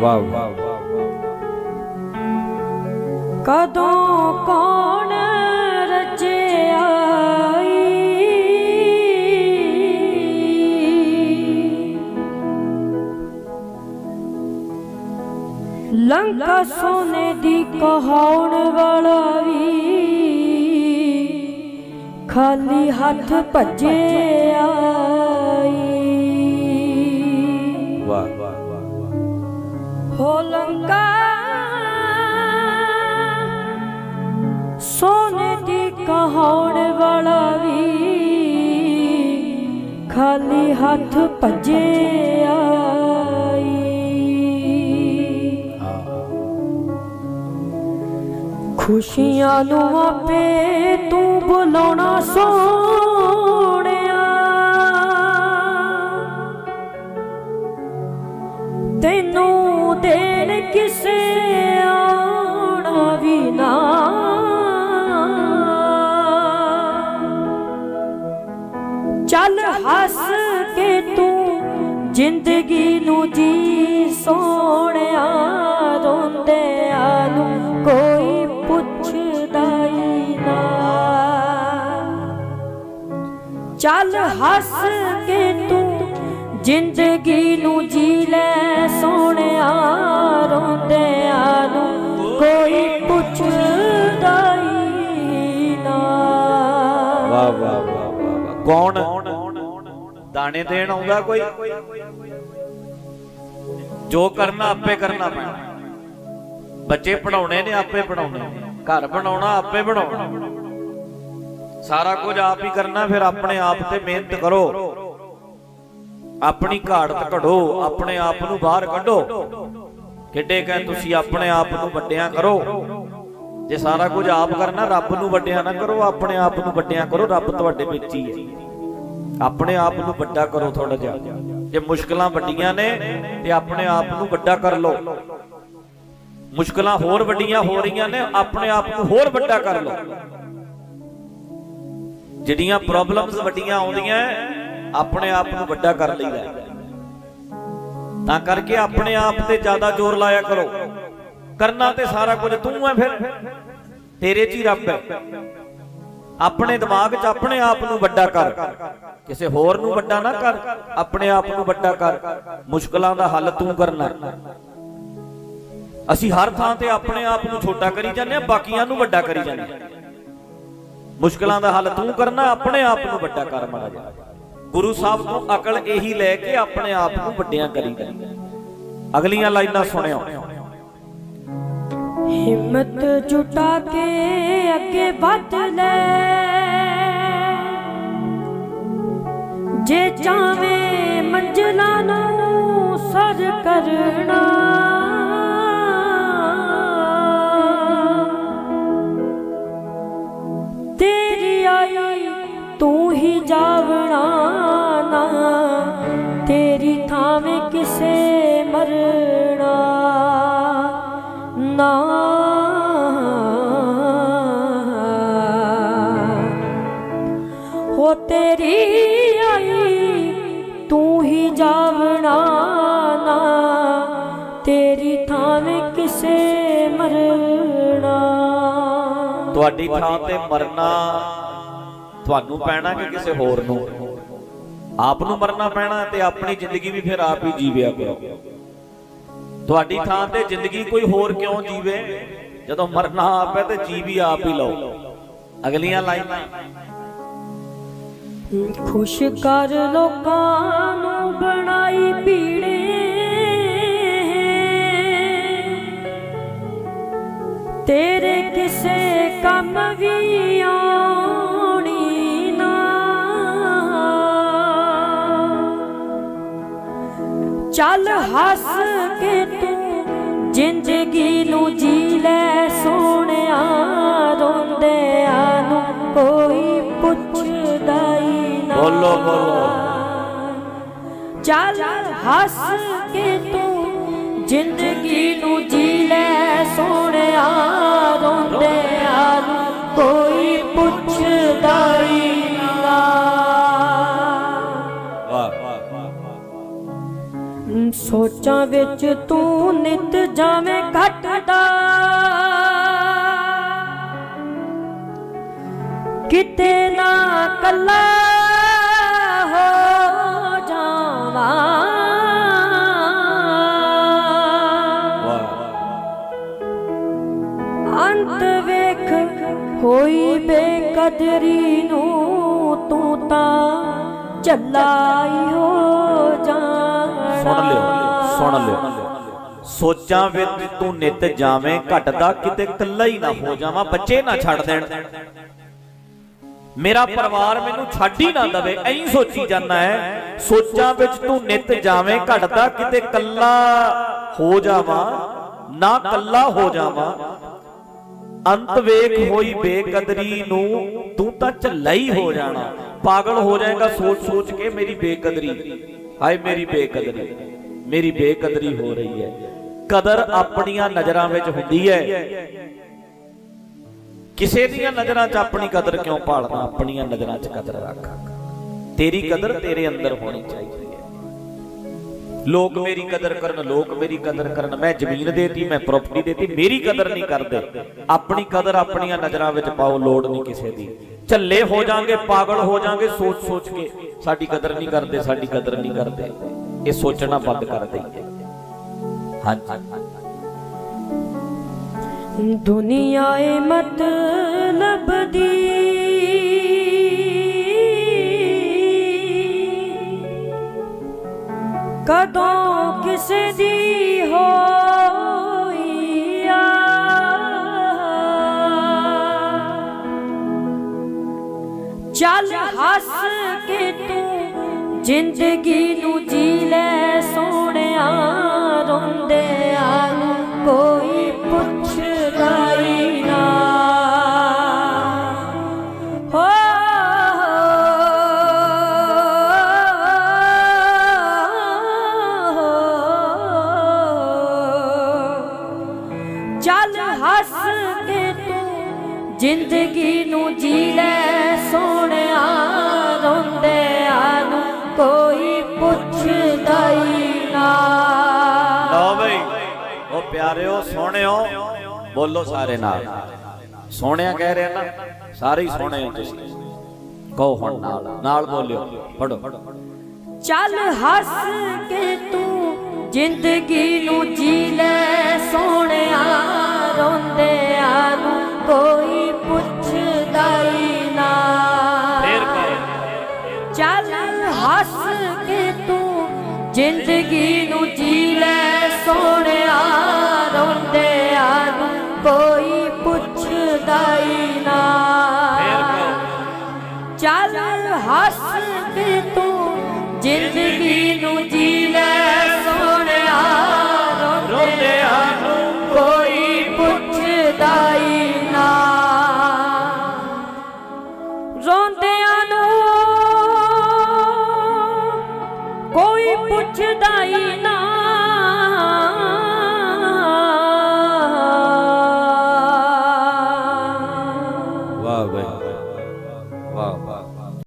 ਵਾਹ ਕਦੋਂ ਕੌਣ ਰਚਿਆ ਲੰਕਾ ਸੋਨੇ ਦੀ ਕਹਾਉਣ ਵਾਲਾ ਵੀ ਖਾਲੀ ਹੱਥ ਭੱਜੇ ਆਈ ਹੋ ਲੰਕਾ। ਸੋਨੇ ਦੀ ਕਹਾਉਣ ਵਾਲਾ ਵੀ ਖਾਲੀ ਹੱਥ ਭੱਜੇ ਆਈ। ਖੁਸ਼ੀਆਂ ਨੂੰ ਆਪੇ ਤੂੰ ਬੁਲਾਉਣਾ ਸੋਹਣਿਆ। ਤੈਨੂੰ ਦੇਣ ਕਿਸੇ ਆਉਣਾ ਵੀ ਨਾ। ਚੱਲ ਹੱਸ ਕੇ ਤੂੰ ਜ਼ਿੰਦਗੀ ਨੂੰ ਜੀ ਸੋਹਣਿਆ ਰੋਂਦਿਆਂ ਨੂੰ ਕੋਈ ਪੁੱਛਦਾ ਹੀ ਨਾ। ਚੱਲ ਹੱਸ ਕੇ ਤੂੰ ਜ਼ਿੰਦਗੀ ਨੂੰ ਜੀ ਲੈ ਸੋਹਣਿਆ ਰੋਂਦਿਆਂ ਨੂੰ ਕੋਈ ਪੁੱਛਦਾ ਹੀ ਨਾ। ਵਾਹ ਵਾਹ ਵਾਹ ਵਾਹ ਕੌਣ? ਦਾਣੇ ਦੇਣ ਆਉਂਦਾ ਕੋਈ? ਜੋ ਕਰਨਾ, ਆਪੇ ਕਰਨਾ ਪੈਣਾ। ਬੱਚੇ ਪੜਾਉਣੇ ਨੇ, ਆਪੇ ਪੜਾਉਣੇ ਘਰ ਬਣਾਉਣਾ, ਆਪੇ ਬਣਾਉਣਾ। ਸਾਰਾ ਕੁਝ ਆਪ ਹੀ ਕਰਨਾ, ਫਿਰ ਆਪਣੇ ਆਪ ਤੇ ਮਿਹਨਤ ਕਰੋ। ਆਪਣੀ ਘਾੜਤ ਘੜੋ ਆਪਣੇ ਆਪ ਨੂੰ ਬਾਹਰ ਕੱਢੋ। ਕਿੱਡੇ ਕਹੇ ਤੁਸੀਂ ਆਪਣੇ ਆਪ ਨੂੰ ਵੱਡਿਆਂ ਕਰੋ। ਜੇ ਸਾਰਾ ਕੁਝ ਆਪ ਕਰਨਾ, ਰੱਬ ਨੂੰ ਵੱਡਿਆਂ ਨਾ ਕਰੋ, ਆਪਣੇ ਆਪ ਨੂੰ ਵੱਡਿਆਂ ਕਰੋ, ਰੱਬ ਤੁਹਾਡੇ ਵਿੱਚ ਹੀ ਹੈ। ਆਪਣੇ ਆਪ ਨੂੰ ਵੱਡਾ ਕਰੋ ਥੋੜਾ ਜਿਹਾ। ਜੇ ਮੁਸ਼ਕਲਾਂ ਵੱਡੀਆਂ ਨੇ, ਤੇ ਆਪਣੇ ਆਪ ਨੂੰ ਵੱਡਾ ਕਰ ਲਓ। ਮੁਸ਼ਕਲਾਂ ਹੋਰ ਵੱਡੀਆਂ ਹੋ ਰਹੀਆਂ ਨੇ, ਆਪਣੇ ਆਪ ਨੂੰ ਹੋਰ ਵੱਡਾ ਕਰ ਲਓ। ਜਿਹੜੀਆਂ ਪ੍ਰੋਬਲਮਸ ਵੱਡੀਆਂ ਆਉਂਦੀਆਂ ਆਪਣੇ ਆਪ ਨੂੰ ਵੱਡਾ ਕਰ ਲਈਦਾ ਹੈ। ਤਾਂ ਕਰਕੇ ਆਪਣੇ ਆਪ ਤੇ ਜ਼ਿਆਦਾ ਜ਼ੋਰ ਲਾਇਆ ਕਰੋ। ਕਰਨਾ ਤੇ ਸਾਰਾ ਕੁਝ ਤੂੰ ਹੈ ਫਿਰ। ਤੇਰੇ 'ਚ ਹੀ ਰੱਬ ਹੈ। ਆਪਣੇ ਦਿਮਾਗ 'ਚ ਆਪਣੇ ਆਪ ਨੂੰ ਵੱਡਾ ਕਰ। ਕਿਸੇ ਹੋਰ ਨੂੰ ਵੱਡਾ ਨਾ ਕਰ। ਆਪਣੇ ਆਪ ਨੂੰ ਵੱਡਾ ਕਰ। ਮੁਸ਼ਕਲਾਂ ਦਾ ਹੱਲ ਤੂੰ ਕਰਨਾ ਅਸੀਂ ਹਰ ਥਾਂ ਤੇ ਆਪਣੇ ਆਪ ਨੂੰ ਛੋਟਾ ਕਰੀ ਜਾਂਦੇ ਆ ਬਾਕੀਆਂ ਨੂੰ ਵੱਡਾ ਕਰੀ ਜਾਂਦੇ ਆ ਮੁਸ਼ਕਲਾਂ ਦਾ ਹੱਲ ਤੂੰ ਕਰਨਾ, ਆਪਣੇ ਆਪ ਨੂੰ ਵੱਡਾ ਕਰ ਮਾੜਾ ਜਿਹਾ ਗੁਰੂ ਸਾਹਿਬ ਤੋਂ ਅਕਲ ਇਹੀ ਲੈ ਕੇ ਆਪਣੇ ਆਪ ਨੂੰ ਵੱਡਿਆਂ ਕਰੀ ਅਗਲੀਆਂ ਲਾਈਨਾਂ ਸੁਣਿਓ। ਹਿੰਮਤ ਜੁਟਾ ਕੇ ਅੱਗੇ ਵੱਧ ਲੈ। ਜੇ ਚਾਵੇਂ ਮੰਜ਼ਲਾਂ ਨੂੰ ਸਰ ਕਰਨਾ। ਥਾਵੇਂ ਕਿਸੇ ਮਰਨਾ। ਤੁਹਾਡੀ ਥਾਂ ਤੇ ਮਰਨਾ ਤੁਹਾਨੂੰ ਪੈਣਾ ਕਿ ਕਿਸੇ ਹੋਰ ਨੂੰ? ਆਪ ਨੂੰ ਮਰਨਾ ਪੈਣਾ ਤੇ ਆਪਣੀ ਜ਼ਿੰਦਗੀ ਵੀ ਫਿਰ ਆਪ ਹੀ ਜੀਵਿਆ ਕਰੋ। ਤੁਹਾਡੀ ਥਾਂ ਤੇ ਜ਼ਿੰਦਗੀ ਕੋਈ ਹੋਰ ਕਿਉਂ ਜੀਵੇ? ਜਦੋਂ ਮਰਨਾ ਆਪ ਹੈ ਤੇ ਜੀ ਵੀ ਆਪ ਹੀ ਲਓ। ਅਗਲੀਆਂ ਲਾਈਨਾਂ। ਖੁਸ਼ ਕਰ ਲੋਕਾਂ ਨੂੰ ਬਣਾਈ ਪੀੜੇ ਤੇਰੇ ਕਿਸੇ ਕੰਮ ਵੀ ਆਉਣੀ ਨਾ ਚੱਲ ਹੱਸ ਕੇ ਤੂੰ ਜ਼ਿੰਦਗੀ ਨੂੰ ਜੀ ਲੈ ਸੋਹਣਿਆ ਰੋਂਦਿਆਂ ਨੂੰ ਕੋਈ ਪੁੱਛਦਾ ਹੀ ਨਾ ਬੋਲੋ, ਬੋਲੋ। ਚੱਲ ਹੱਸ ਕੇ ਤੂੰ ਜ਼ਿੰਦਗੀ ਨੂੰ ਜੀ ਲੈ ਸੋਹਣਿਆ ਰੋਂਦਿਆਂ ਨੂੰ ਕੋਈ ਪੁੱਛਦਾ ਹੀ ਨਾ। ਵਾਹ ਸੋਚਾਂ ਵਿੱਚ ਤੂੰ ਨਿਤ ਜਾਵੇਂ ਘਟਦਾ। ਕਿਤੇ ਨਾ ਕੱਲਾ ਹੋਈ ਬੇਕਦਰੀ ਨੂੰ ਤੂੰ ਤਾਂ ਝੱਲਾਈ ਹੋ ਜਾਣਾ। ਸੁਣ ਲਿਓ ਸੁਣ ਲਿਓ। ਸੋਚਾਂ ਵਿੱਚ ਤੂੰ ਨਿਤ ਜਾਵੇਂ, ਘਟਦਾ ਕਿਤੇ ਇਕੱਲਾ ਹੀ ਨਾ ਹੋ ਜਾਵਾਂ, ਬੱਚੇ ਨਾ ਛੱਡ ਦੇਣ। ਮੇਰਾ ਪਰਿਵਾਰ ਮੈਨੂੰ ਛੱਡ ਹੀ ਨਾ ਦਵੇ, ਐਂ ਸੋਚੀ ਜਾਂਦਾ ਹੈ। ਸੋਚਾਂ ਵਿੱਚ ਤੂੰ ਨਿਤ ਜਾਵੇਂ, ਘਟਦਾ ਕਿਤੇ ਇਕੱਲਾ ਹੋ ਜਾਵਾਂ, ਨਾ ਇਕੱਲਾ ਹੋ ਜਾਵਾਂ ਅੰਤ ਵੇਖ ਹੋਈ ਬੇਕਦਰੀ ਨੂੰ ਤੂੰ ਤਾਂ ਝੱਲਾ ਹੀ ਹੋ ਜਾਣਾ। ਪਾਗਲ ਹੋ ਜਾਏਗਾ ਸੋਚ ਸੋਚ ਕੇ ਮੇਰੀ ਬੇਕਦਰੀ। ਹਾਏ, ਮੇਰੀ ਬੇਕਦਰੀ ਮੇਰੀ ਬੇਕਦਰੀ ਹੋ ਰਹੀ ਹੈ। ਕਦਰ ਆਪਣੀਆਂ ਨਜ਼ਰਾਂ ਵਿੱਚ ਹੁੰਦੀ ਹੈ। ਕਿਸੇ ਦੀਆਂ ਨਜ਼ਰਾਂ 'ਚ ਆਪਣੀ ਕਦਰ ਕਿਉਂ ਪਾਲਣਾ? ਆਪਣੀਆਂ ਨਜ਼ਰਾਂ 'ਚ ਕਦਰ ਰੱਖ। ਤੇਰੀ ਕਦਰ ਤੇਰੇ ਅੰਦਰ ਹੋਣੀ ਚਾਹੀਦੀ। ਲੋਕ ਮੇਰੀ ਕਦਰ ਕਰਨ, ਲੋਕ ਮੇਰੀ ਕਦਰ ਕਰਨ। ਮੈਂ ਜ਼ਮੀਨ ਦੇਤੀ, ਮੈਂ ਪ੍ਰਾਪਰਟੀ ਦੇਤੀ, ਮੇਰੀ ਕਦਰ ਨਹੀਂ ਕਰਦੇ। ਆਪਣੀ ਕਦਰ ਆਪਣੀਆਂ ਨਜ਼ਰਾਂ ਵਿੱਚ ਪਾਓ, ਲੋੜ ਨਹੀਂ ਕਿਸੇ ਦੀ। ਝੱਲੇ ਹੋ ਜਾਾਂਗੇ, ਪਾਗਲ ਹੋ ਜਾਾਂਗੇ ਸੋਚ ਸੋਚ ਕੇ। ਸਾਡੀ ਕਦਰ ਨਹੀਂ ਕਰਦੇ, ਸਾਡੀ ਕਦਰ ਨਹੀਂ ਕਰਦੇ। ਇਹ ਸੋਚਣਾ ਬੰਦ ਕਰ ਦਈਏ। ਹਾਂਜੀ ਦੁਨੀਆ ਏ ਮਤਲਬ ਦੀ ਕਦੋਂ ਕਿਸੇ ਦੀ ਹੋਈ ਚੱਲ ਹੱਸ ਕੇ ਤੂੰ ਜ਼ਿੰਦਗੀ ਨੂੰ ਜੀ ਲੈ ਸੋਹਣਿਆ ਰੋਂਦੇ। ਚੱਲ ਹੱਸ ਕੇ ਤੂੰ। ਜ਼ਿੰਦਗੀ ਨੂੰ ਜੀ ਲੈ ਸੋਹਣਿਆ ਰੋਂਦਿਆਂ ਨੂੰ ਕੋਈ ਪੁੱਛਦਾ ਹੀ ਨਾ। ਲਓ ਬਈ ਉਹ ਪਿਆਰਿਓ ਸੋਹਣਿਓ ਬੋਲੋ ਸਾਰੇ ਨਾਲ। ਸੋਹਣਿਆ ਕਹਿ ਰਹੇ ਨਾ ਸਾਰੇ ਹੀ ਸੋਹਣੇ ਹੋ ਤੁਸੀਂ। ਕਹੋ ਹੁਣ ਨਾਲ ਨਾਲ ਬੋਲਿਓ ਪੜੋ ਚੱਲ ਹੱਸ ਕੇ ਤੂੰ ਜ਼ਿੰਦਗੀ ਨੂੰ ਜੀ ਲੈ ਸੋਹਣਿਆ ਰੋਂਦਿਆਂ ਨੂੰ ਕੋਈ ਪੁੱਛਦਾ ਹੀ ਨਾ। ਫੇਰ ਕਹੋ ਚੱਲ ਹੱਸ ਕੇ ਤੂੰ ਜ਼ਿੰਦਗੀ ਨੂੰ ਜੀ ਲੈ ਸੋਹਣਿਆ ਰੋਂਦਿਆਂ ਨੂੰ। ਕੋਈ ਪੁੱਛਦਾ ਹੀ ਨਾ। ਚੱਲ ਹੱਸ ਕੇ ਤੂੰ ਜ਼ਿੰਦਗੀ ਨੂੰ ਜੀ ਲੈ ਕੋਈ ਪੁੱਛਦਾ ਹੀ ਨਾ